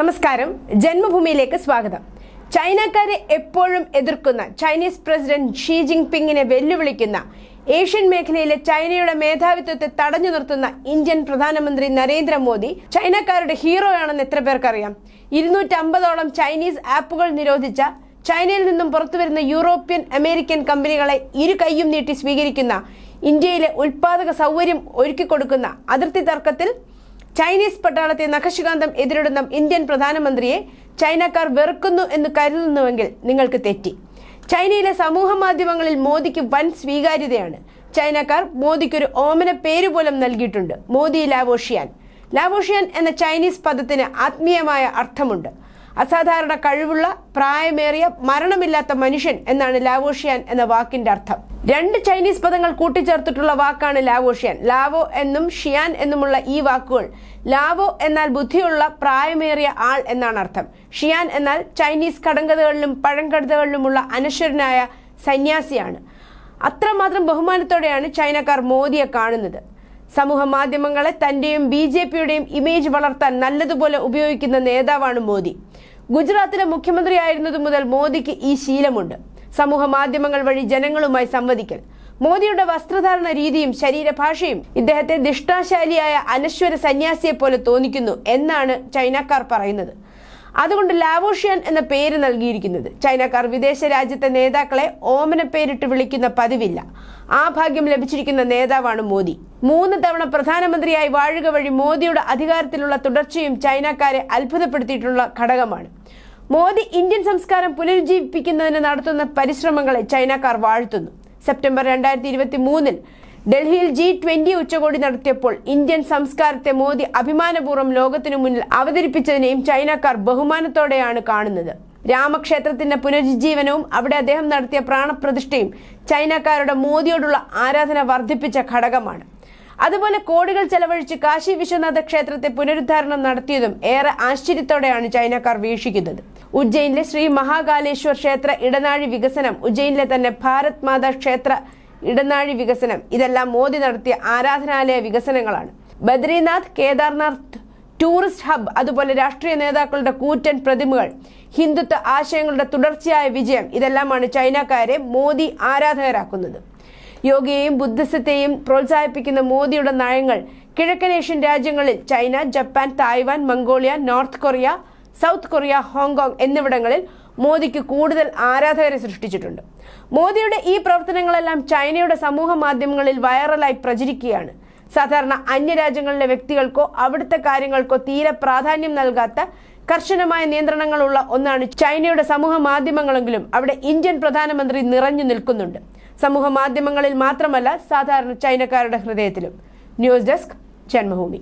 നമസ്കാരം. ജന്മഭൂമിയിലേക്ക് സ്വാഗതം. ചൈനക്കാരെ എപ്പോഴും എതിർക്കുന്ന ചൈനീസ് പ്രസിഡന്റ് ഷീ ജിങ് പിങ്ങിനെ വെല്ലുവിളിക്കുന്ന ഏഷ്യൻ മേഖലയിലെ ചൈനയുടെ മേധാവിത്വത്തെ തടഞ്ഞു നിർത്തുന്ന ഇന്ത്യൻ പ്രധാനമന്ത്രി നരേന്ദ്രമോദി ചൈനക്കാരുടെ ഹീറോയാണെന്ന് എത്ര പേർക്കറിയാം? ഇരുന്നൂറ്റമ്പതോളം ചൈനീസ് ആപ്പുകൾ നിരോധിച്ച ചൈനയിൽ നിന്നും പുറത്തുവരുന്ന യൂറോപ്യൻ അമേരിക്കൻ കമ്പനികളെ ഇരു കൈയും നീട്ടി സ്വീകരിക്കുന്ന ഇന്ത്യയിലെ ഉൽപാദക സൗകര്യം ഒരുക്കിക്കൊടുക്കുന്ന അതിർത്തി തർക്കത്തിൽ ചൈനീസ് പട്ടാളത്തെ നഖശികാന്തം എതിരിടുന്ന ഇന്ത്യൻ പ്രധാനമന്ത്രിയെ ചൈനക്കാർ വെറുക്കുന്നു എന്ന് കരുതുന്നുവെങ്കിൽ നിങ്ങൾക്ക് തെറ്റി. ചൈനയിലെ സമൂഹ മാധ്യമങ്ങളിൽ മോദിക്ക് വൻ സ്വീകാര്യതയാണ്. ചൈനക്കാർ മോദിക്കൊരു ഓമന പേര് പോലും നൽകിയിട്ടുണ്ട്. മോദി ലാവോഷിയാൻ. ലാവോഷിയാൻ എന്ന ചൈനീസ് പദത്തിന് ആത്മീയമായ അർത്ഥമുണ്ട്. അസാധാരണ കഴിവുള്ള പ്രായമേറിയ മരണമില്ലാത്ത മനുഷ്യൻ എന്നാണ് ലാവോഷിയാൻ എന്ന വാക്കിന്റെ അർത്ഥം. രണ്ട് ചൈനീസ് പദങ്ങൾ കൂട്ടിച്ചേർത്തിട്ടുള്ള വാക്കാണ് ലാവോഷ്യൻ ലാവോ എന്നും ഷിയാൻ എന്നുമുള്ള ഈ വാക്കുകൾ ലാവോ എന്നാൽ ബുദ്ധിയുള്ള പ്രായമേറിയ ആൾ എന്നാണ് അർത്ഥം. ഷിയാൻ എന്നാൽ ചൈനീസ് കടങ്കഥകളിലും പഴങ്കടതകളിലുമുള്ള അനശ്വരനായ സന്യാസിയാണ്. അത്രമാത്രം ബഹുമാനത്തോടെയാണ് ചൈനക്കാർ മോദിയെ കാണുന്നത്. സമൂഹ മാധ്യമങ്ങളെ തന്റെയും ബി ജെ പിയുടെയും ഇമേജ് വളർത്താൻ നല്ലതുപോലെ ഉപയോഗിക്കുന്ന നേതാവാണ് മോദി. ഗുജറാത്തിലെ മുഖ്യമന്ത്രിയായിരുന്നതു മുതൽ മോദിക്ക് ഈ ശീലമുണ്ട്. സമൂഹ മാധ്യമങ്ങൾ വഴി ജനങ്ങളുമായി സംവദിക്കൽ. മോദിയുടെ വസ്ത്രധാരണ രീതിയും ശരീരഭാഷയും ഇദ്ദേഹത്തെ ദിഷ്ടാശാലിയായ അനശ്വര സന്യാസിയെ പോലെ തോന്നിക്കുന്നു എന്നാണ് ചൈനക്കാർ പറയുന്നത്. അതുകൊണ്ട് ലാവോഷ്യൻ എന്ന പേര് നൽകിയിരിക്കുന്നത്. ചൈനക്കാർ വിദേശ രാജ്യത്തെ നേതാക്കളെ ഓമന പേരിട്ട് വിളിക്കുന്ന പതിവില്ല. ആ ഭാഗ്യം ലഭിച്ചിരിക്കുന്ന നേതാവാണ് മോദി. മൂന്ന് തവണ പ്രധാനമന്ത്രിയായി വാഴുക വഴി മോദിയുടെ അധികാരത്തിലുള്ള തുടർച്ചയും ചൈനക്കാരെ അത്ഭുതപ്പെടുത്തിയിട്ടുള്ള ഘടകമാണ്. മോദി ഇന്ത്യൻ സംസ്കാരം പുനരുജ്ജീവിപ്പിക്കുന്നതിന് നടത്തുന്ന പരിശ്രമങ്ങളെ ചൈനക്കാർ വാഴ്ത്തുന്നു. സെപ്റ്റംബർ രണ്ടായിരത്തി ഇരുപത്തി മൂന്നിൽ ഡൽഹിയിൽ ജി ട്വന്റി ഉച്ചകോടി നടത്തിയപ്പോൾ ഇന്ത്യൻ സംസ്കാരത്തെ മോദി അഭിമാനപൂർവം ലോകത്തിനു മുന്നിൽ അവതരിപ്പിച്ചതിനെയും ചൈനക്കാർ ബഹുമാനത്തോടെയാണ് കാണുന്നത്. രാമക്ഷേത്രത്തിന്റെ പുനരുജ്ജീവനവും അവിടെ അദ്ദേഹം നടത്തിയ പ്രാണപ്രതിഷ്ഠയും ചൈനക്കാരുടെ മോദിയോടുള്ള ആരാധന വർദ്ധിപ്പിച്ച ഘടകമാണ്. അതുപോലെ കോടികൾ ചെലവഴിച്ച് കാശി വിശ്വനാഥ ക്ഷേത്രത്തെ പുനരുദ്ധാരണം നടത്തിയതും ഏറെ ആശ്ചര്യത്തോടെയാണ് ചൈനക്കാർ വീക്ഷിക്കുന്നത്. ഉജ്ജയിനിലെ ശ്രീ മഹാകാലേശ്വർ ക്ഷേത്ര ഇടനാഴി വികസനം ഉജ്ജയിനിലെ തന്നെ ഭാരത് മാതാ ക്ഷേത്ര ഇടനാഴി വികസനം ഇതെല്ലാം മോദി നടത്തിയ ആരാധനാലയ വികസനങ്ങളാണ്. ബദ്രീനാഥ് കേദാർനാഥ് ടൂറിസ്റ്റ് ഹബ് അതുപോലെ രാഷ്ട്രീയ നേതാക്കളുടെ കൂറ്റൻ പ്രതിമകൾ ഹിന്ദുത്വ ആശയങ്ങളുടെ തുടർച്ചയായ വിജയം ഇതെല്ലാമാണ് ചൈനക്കാരെ മോദി ആരാധകരാക്കുന്നത്. യോഗയെയും ബുദ്ധിസത്തെയും പ്രോത്സാഹിപ്പിക്കുന്ന മോദിയുടെ നയങ്ങൾ കിഴക്കൻ ഏഷ്യൻ രാജ്യങ്ങളിൽ China Japan Taiwan Mongolia North Korea South Korea Hong Kong എന്നിവിടങ്ങളിൽ മോദിക്ക് കൂടുതൽ ആരാധകരെ സൃഷ്ടിച്ചിട്ടുണ്ട്. മോദിയുടെ ഈ പ്രവർത്തനങ്ങളെല്ലാം ചൈനയുടെ സമൂഹ മാധ്യമങ്ങളിൽ വൈറലായി പ്രചരിക്കുകയാണ്. സാധാരണ അന്യരാജ്യങ്ങളിലെ വ്യക്തികൾക്കോ അവിടുത്തെ കാര്യങ്ങൾക്കോ തീരെ പ്രാധാന്യം നൽകാത്ത കർശനമായ നിയന്ത്രണങ്ങളുള്ള ഒന്നാണ് ചൈനയുടെ സമൂഹ മാധ്യമങ്ങളെങ്കിലും അവിടെ ഇന്ത്യൻ പ്രധാനമന്ത്രി നിറഞ്ഞു നിൽക്കുന്നുണ്ട്. സമൂഹ മാധ്യമങ്ങളിൽ മാത്രമല്ല സാധാരണ ചൈനക്കാരുടെ ഹൃദയത്തിലും. News desk Janmabhumi.